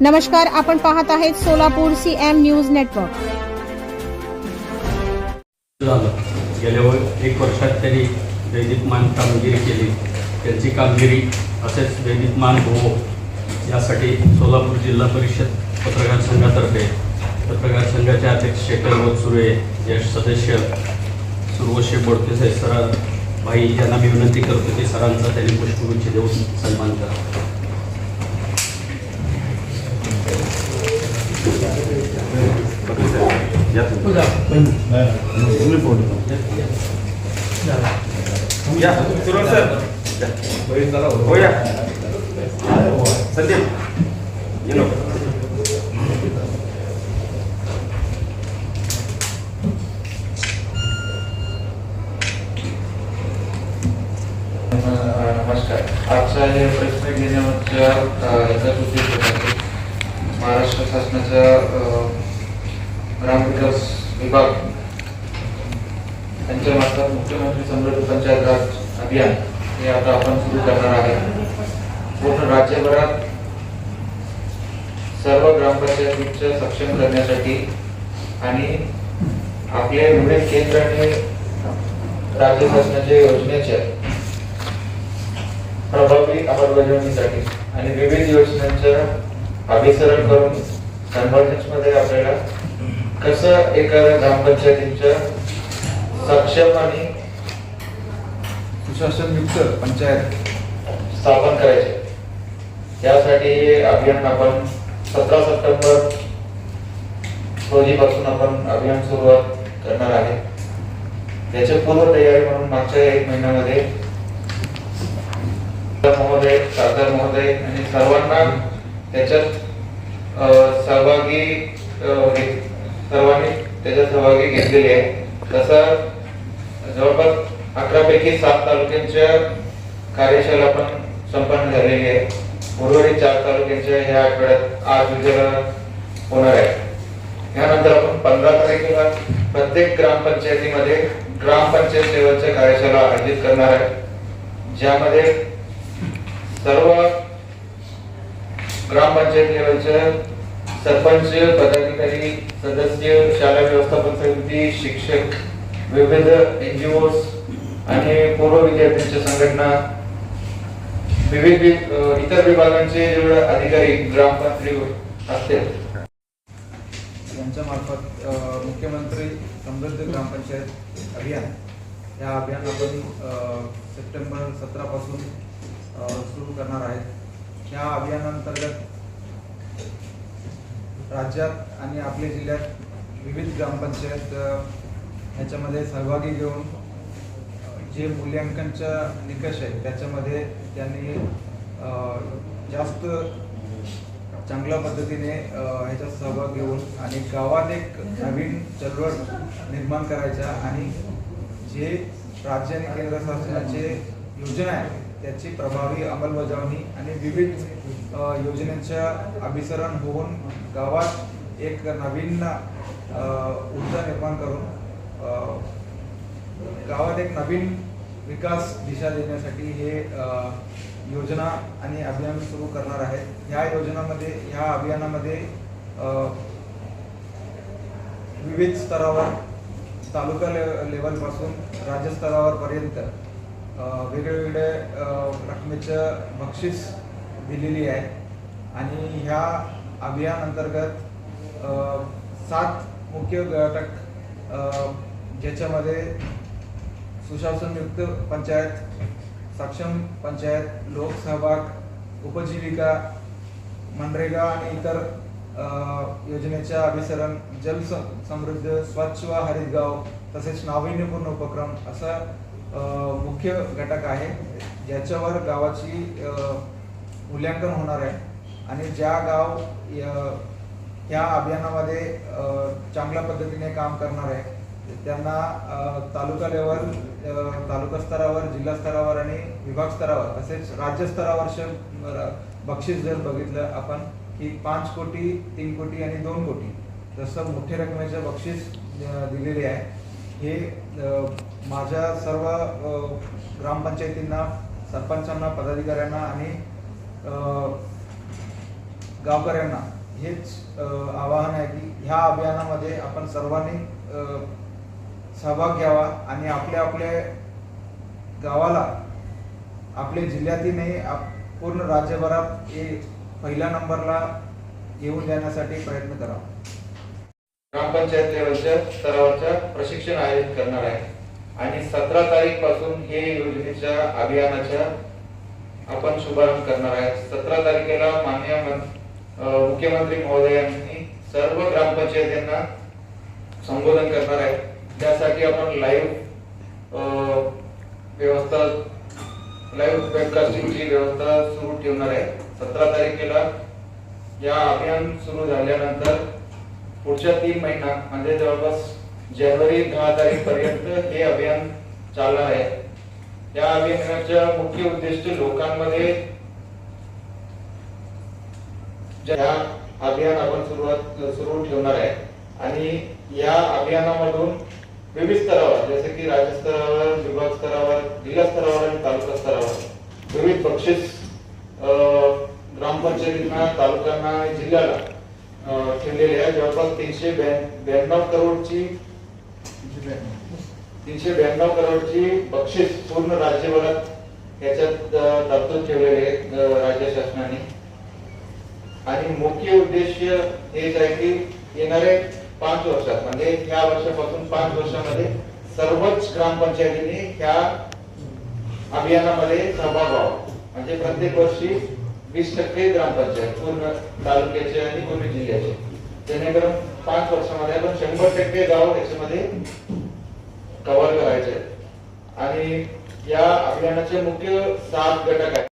नमस्कार आपण पाहत आहेत Solapur C M news network झालं. गेल्या एक वर्षात त्यांनी दैनिकमान कामगिरी केली. त्यांची कामगिरी असेच दैनिकमान होवो यासाठी सोलापूर जिल्हा परिषद पत्रकार संघातर्फे पत्रकार संघाचे अध्यक्ष शेखर वत्सुरे ज्येष्ठ सदस्य सुरवशे बोडके सर भाई यांना मी विनंती करतो की सरांचा त्यांनी पुष्पगुच्छ देऊन सन्मान करा. या सुरुवात सर हो या संदीप ये नो नमस्कार. आजचा हे प्रश्न घेण्यामागच्या अ, उद्देश महाराष्ट्र शासनाच्या ग्रामविकास विभाग यांच्या मार्फत मुख्यमंत्री समृद्ध पंचायत राज अभियान हे आता आपण सुरू करणार आहे पूर्ण राज्यभरात सर्व ग्रामपंचायतींच्या सक्षम करण्यासाठी आणि आपले एवढे केंद्र आणि राज्य शासनाच्या योजनेच्या प्रभावी अंमलबजावणीसाठी आणि विविध योजनांचं अभिसरण करून कन्व्हर्जन्समध्ये आपल्याला कसं एखाद्या ग्रामपंचायतीच्या सक्षम आणि सुशासनयुक्त पंचायत स्थापन करायचे? यासाठी हे अभियान आपण सतरा सप्टेंबर रोजीपासून आपण अभियान सुरुवात करणार आहे. याची पूर्व तयारी म्हणून मागच्या एक महिन्यामध्ये महोदय खासदार महोदय आणि सर्वांना त्याच्यात सहभागी सर्वांनी त्याच्यात सहभागी घेतलेली आहे. तसं जवळपास अकरा पैकी सात तालुक्यांच्या कार्यशाळा पण संपन्न झालेली आहे. उर्वरित चार तालुक्यांच्या ह्या आठवड्यात आज उद्या होणार आहे. यानंतर आपण पंधरा तारखेला प्रत्येक ग्रामपंचायतीमध्ये ग्रामपंचायत सेवांच्या कार्यशाळा आयोजित करणार आहे. ज्यामध्ये सर्व ग्रामपंचायत लेवलच्या सरपंच पदाधिकारी सदस्य शाळा व्यवस्थापन समिती शिक्षक विविध एनजीओ आणि पूर्व विद्यार्थ्यांच्या संघटना विविध इतर विभागांचे जेवढे अधिकारी ग्रामपातळीवर असतील. यांच्या मार्फत मुख्यमंत्री समृद्ध ग्रामपंचायत अभियान या अभियान आपण सप्टेंबर सतरापासून सुरू करणार आहेत. या अभियानांतर्गत राज्यात आणि आपल्या जिल्ह्यात विविध ग्रामपंचायत ह्याच्यामध्ये सहभागी घेऊन जे मूल्यांकनच्या निकष आहेत त्याच्यामध्ये त्यांनी जास्त चांगल्या पद्धतीने ह्याच्यात सहभाग घेऊन आणि गावात एक नवीन चळवळ निर्माण करायचा आणि जे राज्य आणि केंद्र शासनाचे योजना आहे त्याची प्रभावी अंमलबजावणी आणि विविध अ, योजनांच्या अभिसरण होऊन गावात एक नवीन ऊर्जा निर्माण करून गावात एक नवीन विकास दिशा देण्यासाठी हे योजना आणि अभियान सुरू करणार आहेत. ह्या योजनामध्ये ह्या अभियानामध्ये विविध स्तरावर तालुका ले लेवलपासून राज्य स्तरावर वेगवेगळे रकमेचं बक्षीस दिलेली आहे. आणि ह्या अभियान अंतर्गत सात मुख्य घटक ज्याच्यामध्ये सुशासनयुक्त पंचायत सक्षम पंचायत लोकसहभाग उपजीविका मनरेगा आणि इतर योजनेच्या अभिसरण जल समृद्ध स्वच्छ व हरित गाव तसेच नाविन्यपूर्ण उपक्रम असा मुख्य घटक आहे. ज्याच्यावर गावाची मूल्यांकन होणार आहे. आणि ज्या गाव ह्या या अभियानामध्ये चांगल्या पद्धतीने काम करणार आहे त्यांना तालुका लेवल तालुका स्तरावर जिल्हा स्तरावर आणि विभाग स्तरावर तसेच राज्य स्तरावर बक्षीस जर बघितलं आपण की पाच कोटी तीन कोटी आणि दोन कोटी जसं मोठ्या रकमेचं बक्षीस दिलेली दिलेले आहे. हे माझ्या सर्व ग्रामपंचायतींना सरपंचांना पदाधिकाऱ्यांना आणि गावकऱ्यांना हेच आवाहन आहे की ह्या अभियानामध्ये आपण सर्वांनी सहभाग घ्यावा आणि आपल्या आपल्या गावाला आपल्या जिल्ह्यातही आप- पूर्ण राज्यभरात हे पहिल्या नंबरला येऊन देण्यासाठी प्रयत्न करावा. ग्रामपंचायत लेवलच्या स्तरावरच्या प्रशिक्षण आयोजित करणार आहे. आणि सतरा तारीखपासून हे योजनेच्या अभियानाच्या आपण शुभारंभ करणार आहे. सतरा तारखेला मान्य मुख्यमंत्री महोदयांनी सर्व ग्रामपंचायतींना संबोधन करणार आहे. त्यासाठी आपण लाईव्ह व्यवस्था लाईव्ह वेबकास्टिंगची व्यवस्था सुरू ठेवणार आहे. सतरा तारखेला या अभियान सुरू झाल्यानंतर पुढच्या तीन महिना म्हणजे जवळपास जानेवारी दहा तारीख पर्यंत हे अभियान चालणार आहे. या अभियानाच्या मुख्य उद्दिष्ट लोकांमध्ये अभियान आपण सुरुवात सुरू ठेवणार आहे. आणि या अभियानामधून विविध स्तरावर जसे की राज्य स्तरावर विभाग स्तरावर जिल्हा स्तरावर आणि तालुका स्तरावर विविध बक्षीस अं, ग्रामपंचायतींना तालुक्यांना आणि जिल्ह्याला अं, ठेवलेले आहे जवळपास तीनशे ब्याण्णव करोडची तीनशे ब्याण्णव करोडची बक्षीस पूर्ण राज्यभरात याच्यात अं, तरतूद ठेवलेली आहे राज्य शासनाने. आणि मुख्य उद्देश हेच आहे की येणारे पाच वर्षात म्हणजे या वर्षापासून पाच वर्षामध्ये सर्वच ग्रामपंचायतीने ह्या अभियानामध्ये सहभाग व्हावा. म्हणजे प्रत्येक वर्षी वीस टक्के ग्रामपंचायत पूर्ण तालुक्याचे आणि पूर्ण जिल्ह्याचे. जेणेकरून पाच वर्षामध्ये आपण शंभर टक्के गाव याच्यामध्ये कव्हर करायचे. आणि या अभियानाचे मुख्य सात घटक आहेत.